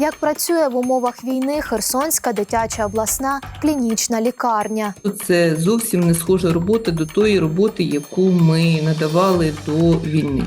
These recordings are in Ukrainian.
Як працює в умовах війни Херсонська дитяча обласна клінічна лікарня? Це зовсім не схожа робота до тої роботи, яку ми надавали до війни.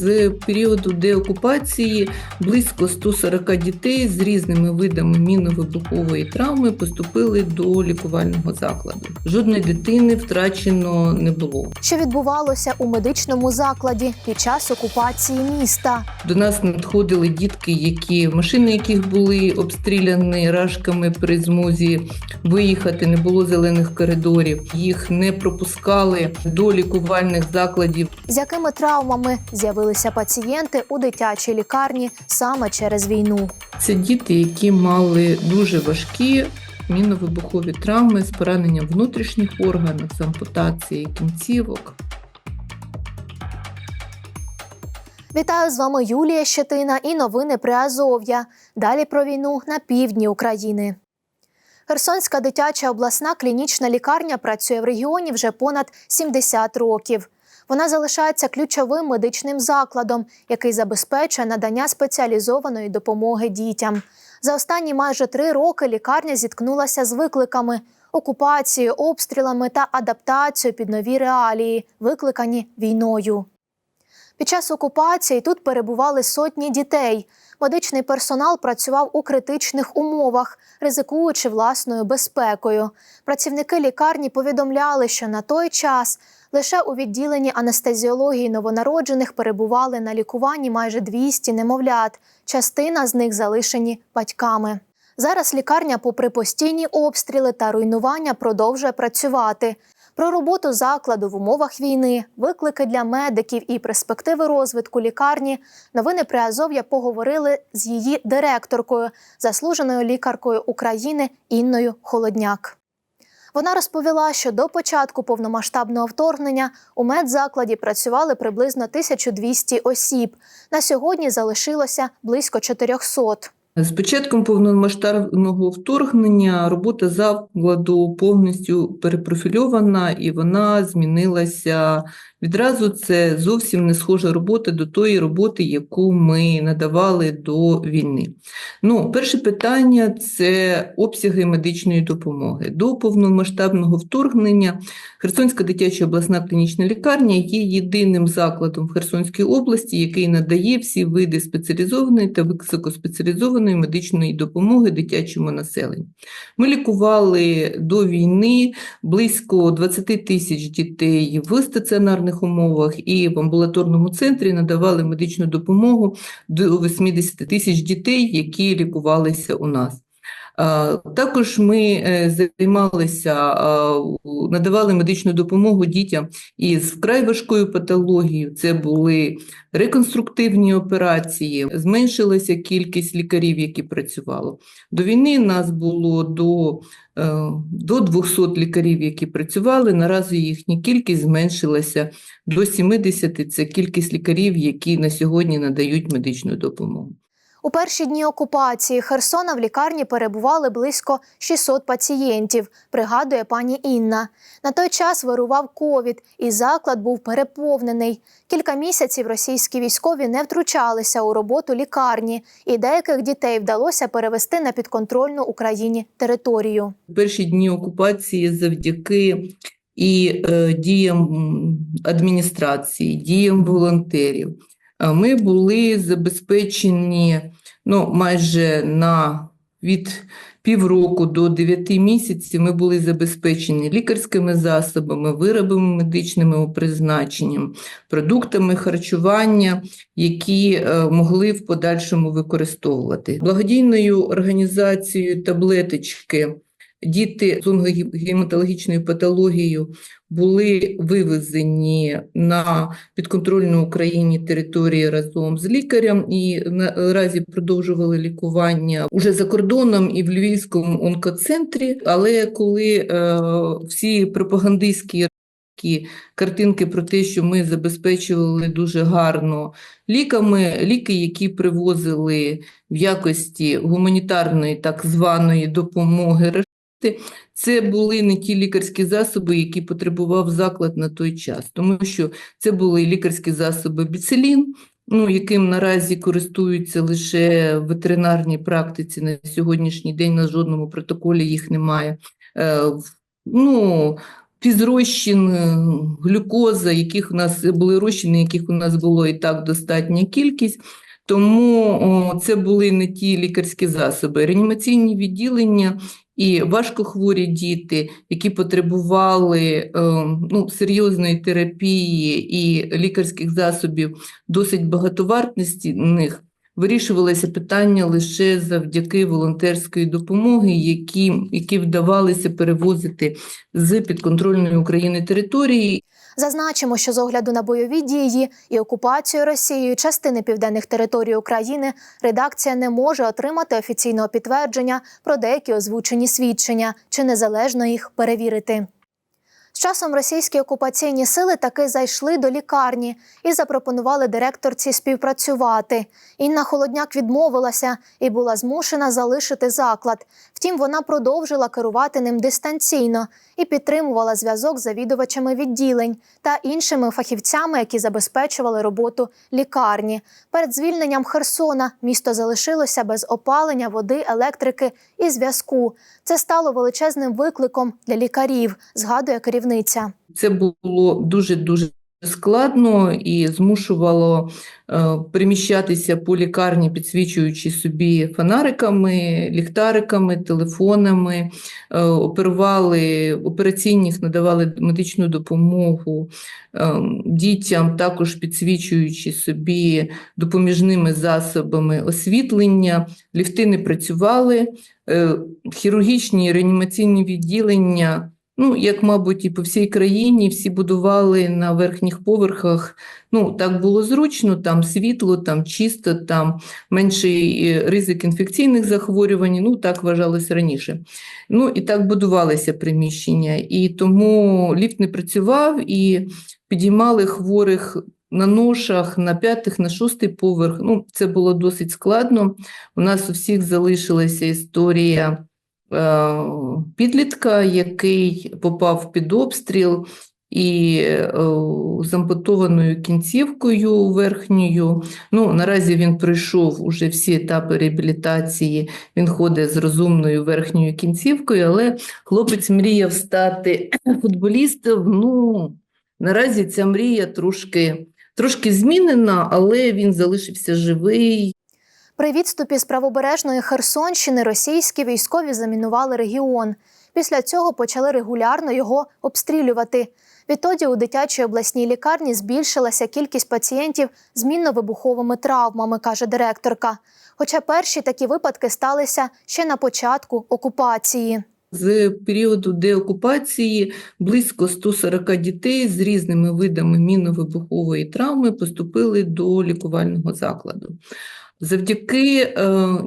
З періоду деокупації близько 140 дітей з різними видами мінно-вибухової травми поступили до лікувального закладу. Жодної дитини втрачено не було. Що відбувалося у медичному закладі під час окупації міста? До нас надходили дітки, які машини яких були обстріляні рашками при змозі виїхати, не було зелених коридорів. Їх не пропускали до лікувальних закладів. З якими травмами з'явилися пацієнти у дитячій лікарні саме через війну? Це діти, які мали дуже важкі мінно-вибухові травми з пораненням внутрішніх органів, з ампутацією кінцівок. Вітаю з вами Юлія Щетина і новини Приазов'я. Далі про війну на півдні України. Херсонська дитяча обласна клінічна лікарня працює в регіоні вже понад 70 років. Вона залишається ключовим медичним закладом, який забезпечує надання спеціалізованої допомоги дітям. За останні майже три роки лікарня зіткнулася з викликами окупацією, обстрілами та адаптацією під нові реалії, викликані війною. Під час окупації тут перебували сотні дітей. Медичний персонал працював у критичних умовах, ризикуючи власною безпекою. Працівники лікарні повідомляли, що на той час лише у відділенні анестезіології новонароджених перебували на лікуванні майже 200 немовлят. Частина з них залишені батьками. Зараз лікарня, попри постійні обстріли та руйнування, продовжує працювати. Про роботу закладу в умовах війни, виклики для медиків і перспективи розвитку лікарні. Новини Приазов'я поговорили з її директоркою, заслуженою лікаркою України Інною Холодняк. Вона розповіла, що до початку повномасштабного вторгнення у медзакладі працювали приблизно 1200 осіб. На сьогодні залишилося близько 400. З початком повномасштабного вторгнення робота закладу повністю перепрофільована і вона змінилася відразу. Це зовсім не схожа робота до тої роботи, яку ми надавали до війни. Ну, перше питання це обсяги медичної допомоги. До повномасштабного вторгнення Херсонська дитяча обласна клінічна лікарня є єдиним закладом в Херсонській області, який надає всі види спеціалізованої та високоспеціалізованої медичної допомоги дитячому населенню. Ми лікували до війни близько 20 тисяч дітей в стаціонарних умовах і в амбулаторному центрі надавали медичну допомогу до 80 тисяч дітей, які лікувалися у нас. А, Також ми е, займалися, надавали медичну допомогу дітям із вкрай важкою патологією. Це були реконструктивні операції, зменшилася кількість лікарів, які працювали. До війни нас було до, е, до 200 лікарів, які працювали. Наразі їхня кількість зменшилася до 70. Це кількість лікарів, які на сьогодні надають медичну допомогу. У перші дні окупації Херсона в лікарні перебували близько 600 пацієнтів, пригадує пані Інна. На той час вирував ковід, і заклад був переповнений. Кілька місяців російські військові не втручалися у роботу лікарні, і деяких дітей вдалося перевести на підконтрольну Україні територію. перші дні окупації завдяки і е, діям адміністрації, діям волонтерів. Е, Ми були забезпечені ну, майже на від півроку до 9 місяців. Ми були забезпечені лікарськими засобами, виробами медичними призначенням, продуктами харчування, які е, могли в подальшому використовувати. Благодійною організацією таблеточки діти з онкогематологічною патологією були вивезені на підконтрольну Україні території разом з лікарем і наразі продовжували лікування уже за кордоном і в Львівському онкоцентрі. Але коли е, всі пропагандистські такі картинки про те, що ми забезпечували дуже гарно ліками, ліки, які привозили в якості гуманітарної так званої допомоги решти, це були не ті лікарські засоби, які потребував заклад на той час, тому що це були лікарські засоби біцелін, ну, яким наразі користуються лише в ветеринарній практиці на сьогоднішній день, на жодному протоколі їх немає. Е, Ну, фізрозчин, глюкоза, яких у нас були розчини, яких у нас було і так достатня кількість. Тому це були не ті лікарські засоби. Реанімаційні відділення і важкохворі діти, які потребували е, ну, серйозної терапії і лікарських засобів досить багатовартості них, вирішувалося питання лише завдяки волонтерської допомоги, які, які вдавалося перевозити з підконтрольної України території. Зазначимо, що з огляду на бойові дії і окупацію Росією частини південних територій України редакція не може отримати офіційного підтвердження про деякі озвучені свідчення чи незалежно їх перевірити. З часом російські окупаційні сили таки зайшли до лікарні і запропонували директорці співпрацювати. Інна Холодняк відмовилася і була змушена залишити заклад. Втім, вона продовжила керувати ним дистанційно і підтримувала зв'язок з завідувачами відділень та іншими фахівцями, які забезпечували роботу лікарні. Перед звільненням Херсона місто залишилося без опалення, води, електрики і зв'язку. Це стало величезним викликом для лікарів, згадує керівниця. Це було дуже-дуже складно і змушувало е, переміщатися по лікарні, підсвічуючи собі фонариками, ліхтариками, телефонами, е, оперували операційних, надавали медичну допомогу е, дітям, також підсвічуючи собі допоміжними засобами освітлення. Ліфти не працювали, хірургічні реанімаційні відділення. Ну, як, мабуть, і по всій країні, всі будували на верхніх поверхах. Ну, так було зручно, там світло, там чисто, там менший е, ризик інфекційних захворювань. Ну, так вважалось раніше. Ну, і так будувалися приміщення. І тому ліфт не працював, і підіймали хворих на ношах, на п'ятих, на шостий поверх. Ну, це було досить складно. У нас у всіх залишилася історія підлітка, який попав під обстріл і е, з ампутованою кінцівкою верхньою. Ну, наразі він пройшов уже всі етапи реабілітації, він ходить з розумною верхньою кінцівкою, але хлопець мріяв стати футболістом. Ну, наразі ця мрія трошки, трошки змінена, але він залишився живий. При відступі з правобережної Херсонщини російські військові замінували регіон. Після цього почали регулярно його обстрілювати. Відтоді у дитячій обласній лікарні збільшилася кількість пацієнтів з мінно-вибуховими травмами, каже директорка. Хоча перші такі випадки сталися ще на початку окупації. З періоду деокупації близько 140 дітей з різними видами мінно-вибухової травми поступили до лікувального закладу. Завдяки е,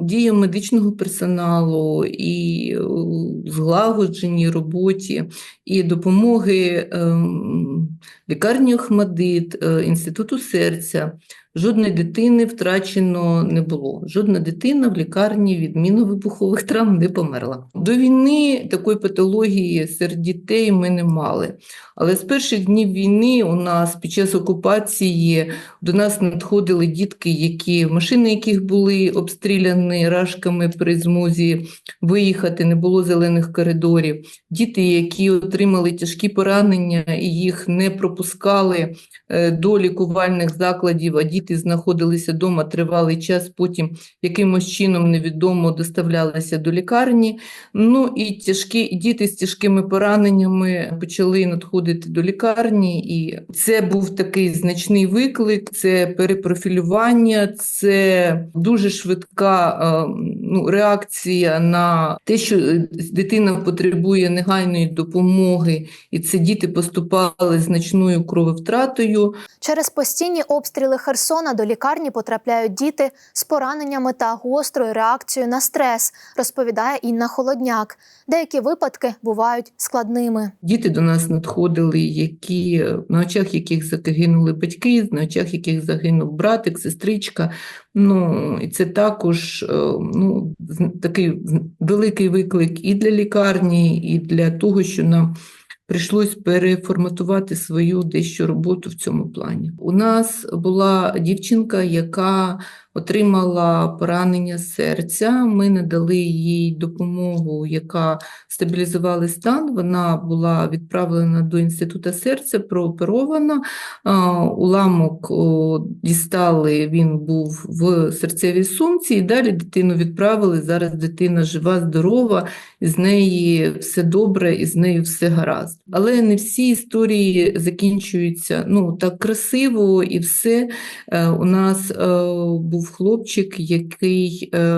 діям медичного персоналу і е, злагодженій роботі і допомоги е, лікарні Охмадит, е, Інституту серця, жодної дитини втрачено не було. Жодна дитина в лікарні від мінно-вибухових травм не померла. До війни такої патології серед дітей ми не мали. Але з перших днів війни у нас під час окупації до нас надходили дітки, які машини яких були обстріляні рашками при змозі виїхати, не було зелених коридорів. Діти, які отримали тяжкі поранення і їх не пропускали е, до лікувальних закладів, а діти знаходилися вдома тривалий час, потім якимось чином невідомо доставлялися до лікарні. Ну і тяжкі діти з тяжкими пораненнями почали надходити до лікарні, і це був такий значний виклик. Це перепрофілювання, це дуже швидка е, ну, реакція на те, що е, дитина потребує негайної допомоги, і це діти поступали з значною крововтратою. Через постійні обстріли Херсона до лікарні потрапляють діти з пораненнями та гострою реакцією на стрес, розповідає Інна Холодняк. Деякі випадки бувають складними. Діти до нас надходили, які на очах яких загинули батьки, на очах яких загинув братик, сестричка. Ну і це також е, ну, такий великий виклик і для лікарні, і для того, що нам прийшлось переформатувати свою дещо роботу в цьому плані. У нас була дівчинка, яка отримала поранення серця. Ми надали їй допомогу, яка стабілізувала стан. Вона була відправлена до інституту серця, прооперована. Уламок дістали, він був в серцевій сумці, і далі дитину відправили. Зараз дитина жива, здорова, і з неї все добре, і з нею все гаразд. Але не всі історії закінчуються ну, так красиво, і все. Е, У нас е, був хлопчик, який е,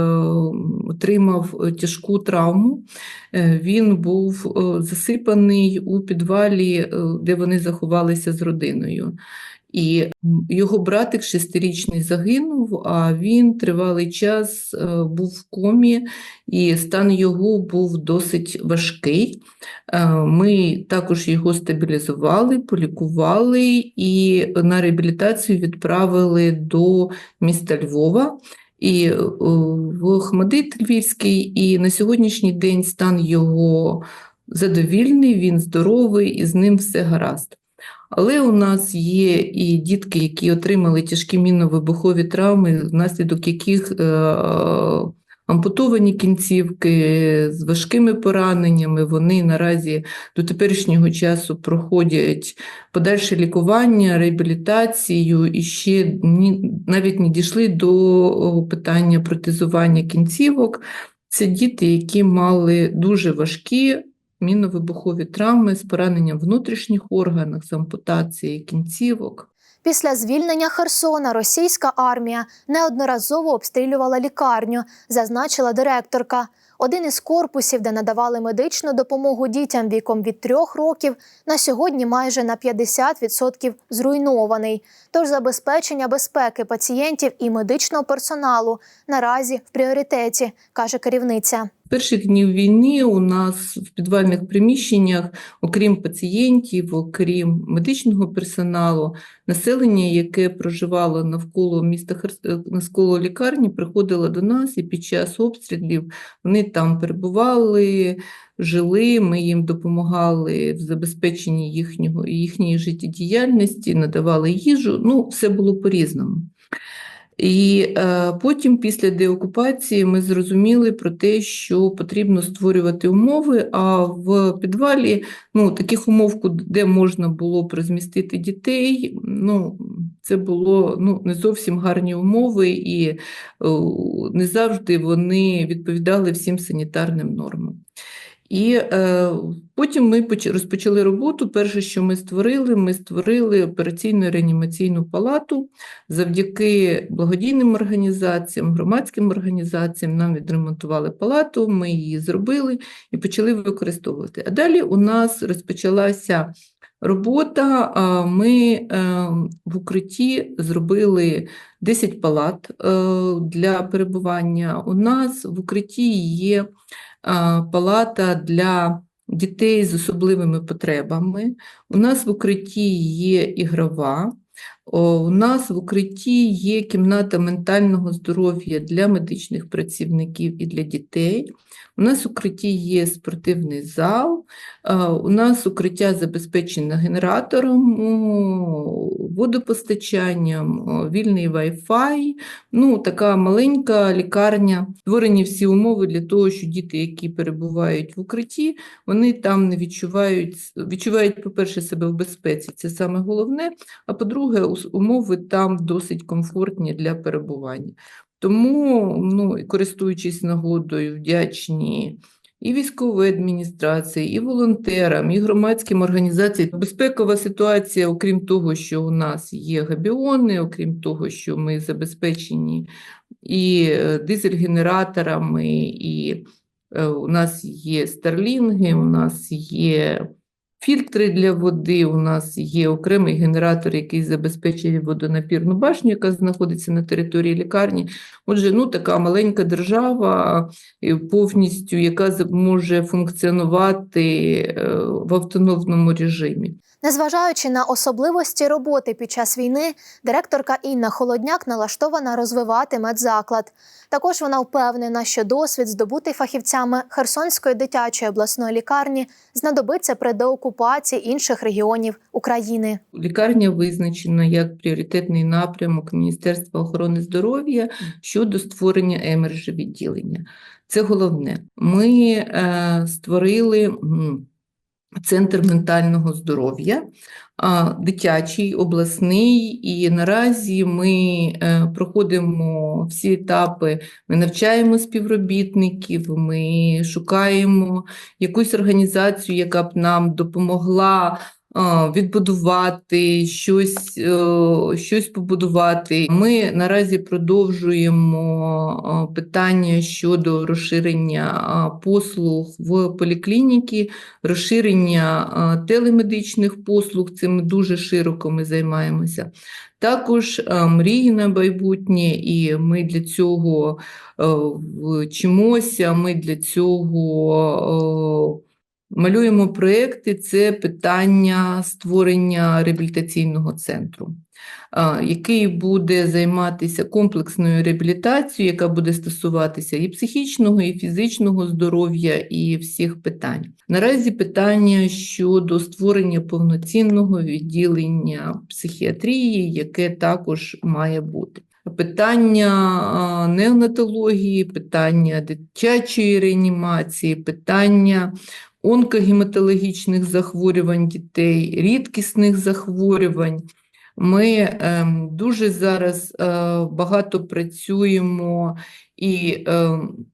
отримав тяжку травму. Е, Він був е, засипаний у підвалі, де вони заховалися з родиною. І його братик шестирічний загинув, а він тривалий час е, був в комі, і стан його був досить важкий. Е, Ми також його стабілізували, полікували і на реабілітацію відправили до міста Львова. І е, в Хмадит Львівський, і на сьогоднішній день стан його задовільний, він здоровий, і з ним все гаразд. Але у нас є і дітки, які отримали тяжкі мінно-вибухові травми, внаслідок яких е, ампутовані кінцівки з важкими пораненнями. Вони наразі до теперішнього часу проходять подальше лікування, реабілітацію і ще навіть не дійшли до питання протезування кінцівок. Це діти, які мали дуже важкі мінно-вибухові травми з пораненням внутрішніх органів, з ампутацією кінцівок. Після звільнення Херсона російська армія неодноразово обстрілювала лікарню, зазначила директорка. Один із корпусів, де надавали медичну допомогу дітям віком від трьох років, на сьогодні майже на 50% зруйнований. Тож забезпечення безпеки пацієнтів і медичного персоналу наразі в пріоритеті, каже керівниця. Перших днів війни у нас в підвальних приміщеннях, окрім пацієнтів, окрім медичного персоналу, населення, яке проживало навколо міста е, навколо лікарні, приходило до нас і під час обстрілів вони там перебували, жили. Ми їм допомагали в забезпеченні їхнього їхньої життєдіяльності, надавали їжу. Ну, все було по-різному. І е, потім, після деокупації, ми зрозуміли про те, що потрібно створювати умови. А в підвалі ну, таких умов, де можна було розмістити дітей, ну, це було ну, не зовсім гарні умови, і о, не завжди вони відповідали всім санітарним нормам. І е, потім ми поч- розпочали роботу. Перше, що ми створили, ми створили операційну реанімаційну палату. Завдяки благодійним організаціям, громадським організаціям нам відремонтували палату, ми її зробили і почали використовувати. А далі у нас розпочалася робота. Ми е, в укритті зробили 10 палат е, для перебування. У нас в укритті є палата для дітей з особливими потребами. У нас в укритті є ігрова. У нас в укритті є кімната ментального здоров'я для медичних працівників і для дітей. У нас в укритті є спортивний зал, у нас укриття забезпечено генератором, водопостачанням, вільний Wi-Fi. Ну, така маленька лікарня. Створені всі умови для того, що діти, які перебувають в укритті, вони там не відчувають, відчувають, по-перше, себе в безпеці, це саме головне, а по-друге, умови там досить комфортні для перебування. Тому, ну, користуючись нагодою, вдячні і військової адміністрації, і волонтерам, і громадським організаціям. Безпекова ситуація, окрім того, що у нас є габіони, окрім того, що ми забезпечені і е, дизель-генераторами, і е, у нас є старлінги, у нас є фільтри для води, у нас є окремий генератор, який забезпечує водонапірну башню, яка знаходиться на території лікарні. Отже, ну така маленька держава, е, повністю, яка може функціонувати е, в автономному режимі. Незважаючи на особливості роботи під час війни, директорка Інна Холодняк налаштована розвивати медзаклад. Також вона впевнена, що досвід, здобутий фахівцями Херсонської дитячої обласної лікарні, знадобиться при деокупації інших регіонів України. Лікарня визначена як пріоритетний напрямок Міністерства охорони здоров'я щодо створення емержі відділення. Це головне. Ми е, створили центр ментального здоров'я, дитячий, обласний, і наразі ми е, проходимо всі етапи. Ми навчаємо співробітників, ми шукаємо якусь організацію, яка б нам допомогла відбудувати щось, е, щось побудувати. Ми наразі продовжуємо питання щодо розширення послуг в поліклініки, розширення телемедичних послуг. Цим дуже широко ми займаємося. Також мрії на майбутнє, і ми для цього е, вчимося, ми для цього. Малюємо проекти, це питання створення реабілітаційного центру, який буде займатися комплексною реабілітацією, яка буде стосуватися і психічного, і фізичного здоров'я, і всіх питань. Наразі питання щодо створення повноцінного відділення психіатрії, яке також має бути. Питання неонатології, питання дитячої реанімації, питання онкогематологічних захворювань дітей, рідкісних захворювань. Ми ем, дуже зараз е, багато працюємо і ем,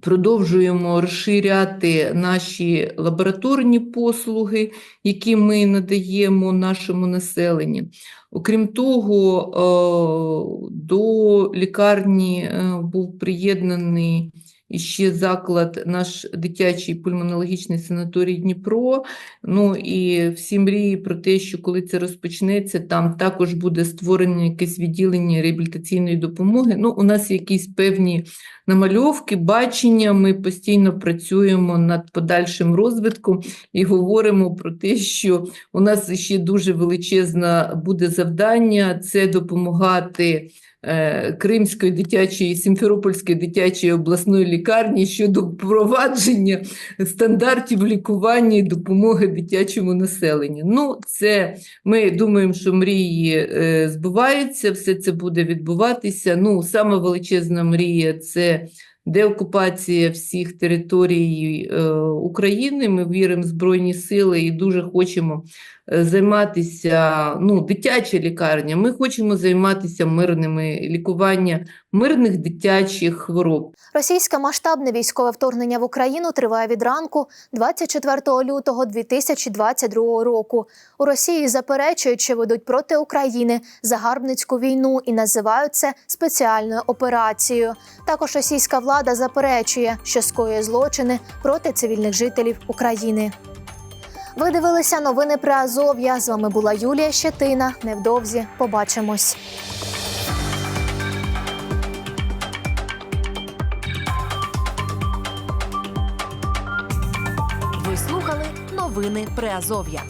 продовжуємо розширяти наші лабораторні послуги, які ми надаємо нашому населенню. Окрім того, е, до лікарні е, був приєднаний і ще заклад, наш дитячий пульмонологічний санаторій Дніпро. Ну і всі мрії про те, що коли це розпочнеться, там також буде створено якесь відділення реабілітаційної допомоги. Ну, у нас якісь певні намальовки, бачення. Ми постійно працюємо над подальшим розвитком і говоримо про те, що у нас ще дуже величезне буде завдання це допомагати. Е, Кримської дитячої Сімферопольської дитячої обласної лікарні щодо впровадження стандартів лікування і допомоги дитячому населенню. Ну, це ми думаємо, що мрії е, збуваються, все це буде відбуватися. Ну, саме величезна мрія це деокупація всіх територій е, України. Ми віримо в Збройні сили і дуже хочемо е, займатися. Ну, дитяча лікарня. Ми хочемо займатися мирними лікування мирних дитячих хвороб. Російське масштабне військове вторгнення в Україну триває від ранку 24 лютого 2022 року. У Росії заперечують, що ведуть проти України загарбницьку війну і називають це спеціальною операцією. Також російська влада заперечує, що скоює злочини проти цивільних жителів України. Ви дивилися новини про Азов'я. З вами була Юлія Щетина. Невдовзі побачимось. Ви слухали новини Приазов'я.